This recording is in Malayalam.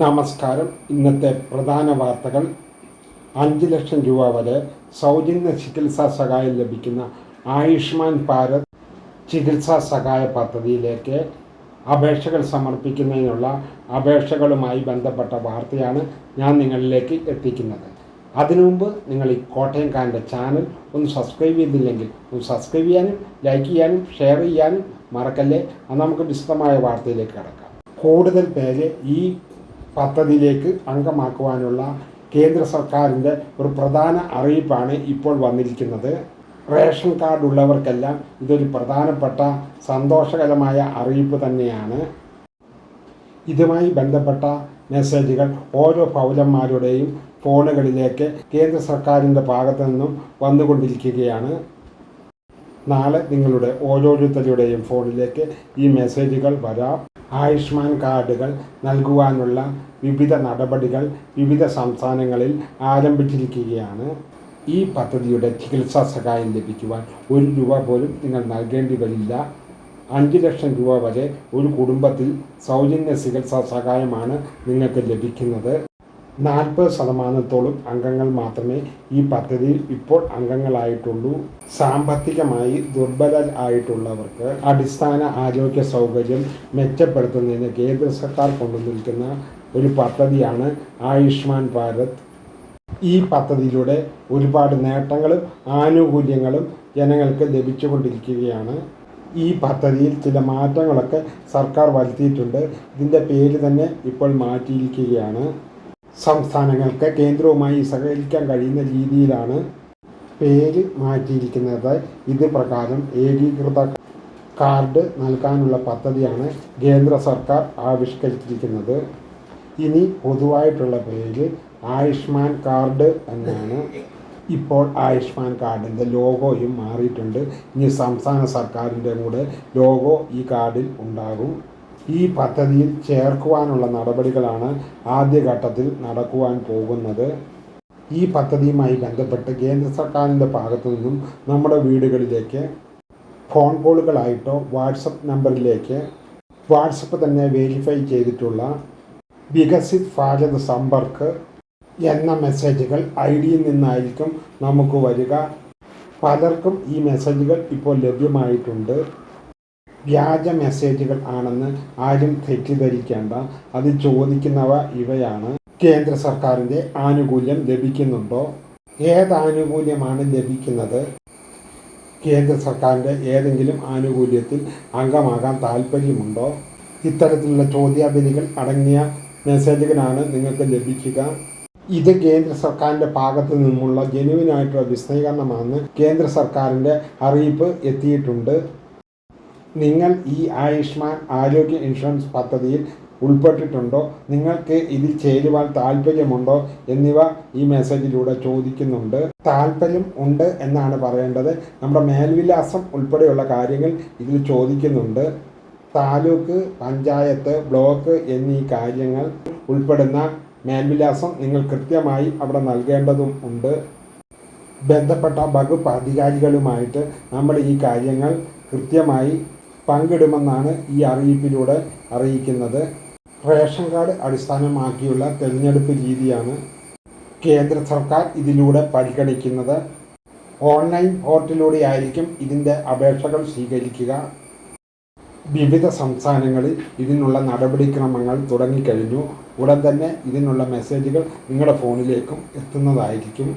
നമസ്കാരം. ഇന്നത്തെ പ്രധാന വാർത്തകൾ. അഞ്ച് ലക്ഷം രൂപ വരെ സൗജന്യ ചികിത്സാ സഹായം ലഭിക്കുന്ന ആയുഷ്മാൻ ഭാരത് ചികിത്സാ സഹായ പദ്ധതിയിലേക്ക് അപേക്ഷകൾ സമർപ്പിക്കുന്നതിനുള്ള അപേക്ഷകളുമായി ബന്ധപ്പെട്ട വാർത്തയാണ് ഞാൻ നിങ്ങളിലേക്ക് എത്തിക്കുന്നത്. അതിനു മുമ്പ് നിങ്ങൾ ഈ കോട്ടയം കാരന്റെ ചാനൽ ഒന്ന് സബ്സ്ക്രൈബ് ചെയ്തില്ലെങ്കിൽ ഒന്ന് സബ്സ്ക്രൈബ് ചെയ്യാനും ലൈക്ക് ചെയ്യാനും ഷെയർ ചെയ്യാനും മറക്കല്ലേ? അത് നമുക്ക് വിശദമായ വാർത്തയിലേക്ക് കടക്കാം. കൂടുതൽ പേര് ഈ പദ്ധതിയിലേക്ക് അംഗമാക്കുവാനുള്ള കേന്ദ്ര സർക്കാരിന്റെ ഒരു പ്രധാന അറിയിപ്പാണ് ഇപ്പോൾ വന്നിരിക്കുന്നത്. റേഷൻ കാർഡ് ഉള്ളവർക്കെല്ലാം ഇതൊരു പ്രധാനപ്പെട്ട സന്തോഷകരമായ അറിയിപ്പ് തന്നെയാണ്. ഇതുമായി ബന്ധപ്പെട്ട മെസ്സേജുകൾ ഓരോ പൗരന്മാരുടെയും ഫോണുകളിലേക്ക് കേന്ദ്ര സർക്കാരിന്റെ ഭാഗത്തു നിന്നും വന്നുകൊണ്ടിരിക്കുകയാണ്. നാളെ നിങ്ങളുടെ ഓരോരുത്തരുടെയും ഫോണിലേക്ക് ഈ മെസ്സേജുകൾ വരാം. ആയുഷ്മാൻ കാർഡുകൾ നൽകുവാനുള്ള വിവിധ നടപടികൾ വിവിധ സംസ്ഥാനങ്ങളിൽ ആരംഭിച്ചിരിക്കുകയാണ്. ഈ പദ്ധതിയുടെ ചികിത്സാ സഹായം ലഭിക്കുവാൻ ഒരു രൂപ പോലും നിങ്ങൾ നൽകേണ്ടി വരില്ല. അഞ്ച് ലക്ഷം രൂപ വരെ ഒരു കുടുംബത്തിൽ സൗജന്യ ചികിത്സാ സഹായമാണ് നിങ്ങൾക്ക് ലഭിക്കുന്നത്. നാൽപ്പത് ശതമാനത്തോളം അംഗങ്ങൾ മാത്രമേ ഈ പദ്ധതിയിൽ ഇപ്പോൾ അംഗങ്ങളായിട്ടുള്ളൂ. സാമ്പത്തികമായി ദുർബലരായിട്ടുള്ളവർക്ക് അടിസ്ഥാന ആരോഗ്യ സൗകര്യം മെച്ചപ്പെടുത്തുന്നതിന് കേന്ദ്ര സർക്കാർ കൊണ്ടുവന്നിരിക്കുന്ന ഒരു പദ്ധതിയാണ് ആയുഷ്മാൻ ഭാരത്. ഈ പദ്ധതിയിലൂടെ ഒരുപാട് നേട്ടങ്ങളും ആനുകൂല്യങ്ങളും ജനങ്ങൾക്ക് ലഭിച്ചുകൊണ്ടിരിക്കുകയാണ്. ഈ പദ്ധതിയിൽ ചില മാറ്റങ്ങളൊക്കെ സർക്കാർ വരുത്തിയിട്ടുണ്ട്. ഇതിന്റെ പേര് തന്നെ ഇപ്പോൾ മാറ്റിയിരിക്കുകയാണ്. സംസ്ഥാനങ്ങൾക്ക് കേന്ദ്രവുമായി സഹകരിക്കാൻ കഴിയുന്ന രീതിയിലാണ് പേര് മാറ്റിയിരിക്കുന്നത്. ഇത് പ്രകാരം ഏകീകൃത കാർഡ് നൽകാനുള്ള പദ്ധതിയാണ് കേന്ദ്ര സർക്കാർ ആവിഷ്കരിച്ചിരിക്കുന്നത്. ഇനി പൊതുവായിട്ടുള്ള പേര് ആയുഷ്മാൻ കാർഡ് എന്നാണ്. ഇപ്പോൾ ആയുഷ്മാൻ കാർഡിന്റെ ലോഗോയും മാറിയിട്ടുണ്ട്. ഇനി സംസ്ഥാന സർക്കാരിന്റെ കൂടെ ലോഗോ ഈ കാർഡിൽ ഉണ്ടാകും. ഈ പദ്ധതിയിൽ ചേർക്കുവാനുള്ള നടപടികളാണ് ആദ്യഘട്ടത്തിൽ നടക്കുവാൻ പോകുന്നത്. ഈ പദ്ധതിയുമായി ബന്ധപ്പെട്ട് കേന്ദ്ര സർക്കാരിന്റെ ഭാഗത്തു നിന്നും നമ്മുടെ വീടുകളിലേക്ക് ഫോൺ കോളുകളായിട്ടോ വാട്സപ്പ് നമ്പറിലേക്ക് വാട്സപ്പ് തന്നെ വെരിഫൈ ചെയ്തിട്ടുള്ള വികസിത് ഭാരത് സമ്പർക്ക് എന്ന മെസ്സേജുകൾ ഐ ഡിയിൽ നിന്നായിരിക്കും നമുക്ക് വരിക. പലർക്കും ഈ മെസ്സേജുകൾ ഇപ്പോൾ ലഭ്യമായിട്ടുണ്ട്. വ്യാജ മെസ്സേജുകൾ ആണെന്ന് ആരും തെറ്റിദ്ധരിക്കേണ്ട. അത് ചോദിക്കുന്നവ ഇവയാണ്. കേന്ദ്ര സർക്കാരിന്റെ ആനുകൂല്യം ലഭിക്കുന്നുണ്ടോ? ഏത് ആനുകൂല്യമാണ് ലഭിക്കുന്നത്? കേന്ദ്ര സർക്കാരിന്റെ ഏതെങ്കിലും ആനുകൂല്യത്തിൽ അംഗമാകാൻ താല്പര്യമുണ്ടോ ഇത്തരത്തിലുള്ള ചോദ്യാവലികൾ അടങ്ങിയ മെസ്സേജുകളാണ് നിങ്ങൾക്ക് ലഭിക്കുക. ഇത് കേന്ദ്ര സർക്കാരിന്റെ ഭാഗത്തു നിന്നുമുള്ള ജനുവിനായിട്ടുള്ള വിശദീകരണമാണ് കേന്ദ്ര സർക്കാരിന്റെ അറിയിപ്പ് എത്തിയിട്ടുണ്ട്. നിങ്ങൾ ഈ ആയുഷ്മാൻ ആരോഗ്യ ഇൻഷുറൻസ് പദ്ധതിയിൽ ഉൾപ്പെട്ടിട്ടുണ്ടോ? നിങ്ങൾക്ക് ഇതിൽ ചേരുവാൻ താല്പര്യമുണ്ടോ എന്നിവ ഈ മെസ്സേജിലൂടെ ചോദിക്കുന്നുണ്ട്. താല്പര്യം ഉണ്ട് എന്നാണ് പറയേണ്ടത്. നമ്മുടെ മേൽവിലാസം ഉൾപ്പെടെയുള്ള കാര്യങ്ങൾ ഇതിൽ ചോദിക്കുന്നുണ്ട്. താലൂക്ക് പഞ്ചായത്ത് ബ്ലോക്ക് എന്നീ കാര്യങ്ങൾ ഉൾപ്പെടുന്ന മേൽവിലാസം നിങ്ങൾ കൃത്യമായി അവിടെ നൽകേണ്ടതും ഉണ്ട്. ബന്ധപ്പെട്ട വകുപ്പ് അധികാരികളുമായിട്ട് നമ്മൾ ഈ കാര്യങ്ങൾ കൃത്യമായി പങ്കിടുമെന്നാണ് ഈ അറിയിപ്പിലൂടെ അറിയിക്കുന്നത്. റേഷൻ കാർഡ് അടിസ്ഥാനമാക്കിയുള്ള തെരഞ്ഞെടുപ്പ് രീതിയാണ് കേന്ദ്ര സർക്കാർ ഇതിലൂടെ പരിഗണിക്കുന്നത്. ഓൺലൈൻ പോർട്ടലിലൂടെയായിരിക്കും ഇതിന്റെ അപേക്ഷകൾ സ്വീകരിക്കുക. വിവിധ സംസ്ഥാനങ്ങളിൽ ഇതിനുള്ള നടപടിക്രമങ്ങൾ തുടങ്ങിക്കഴിഞ്ഞു. ഉടൻ തന്നെ ഇതിനുള്ള മെസ്സേജുകൾ നിങ്ങളുടെ ഫോണിലേക്കും എത്തുന്നതായിരിക്കും.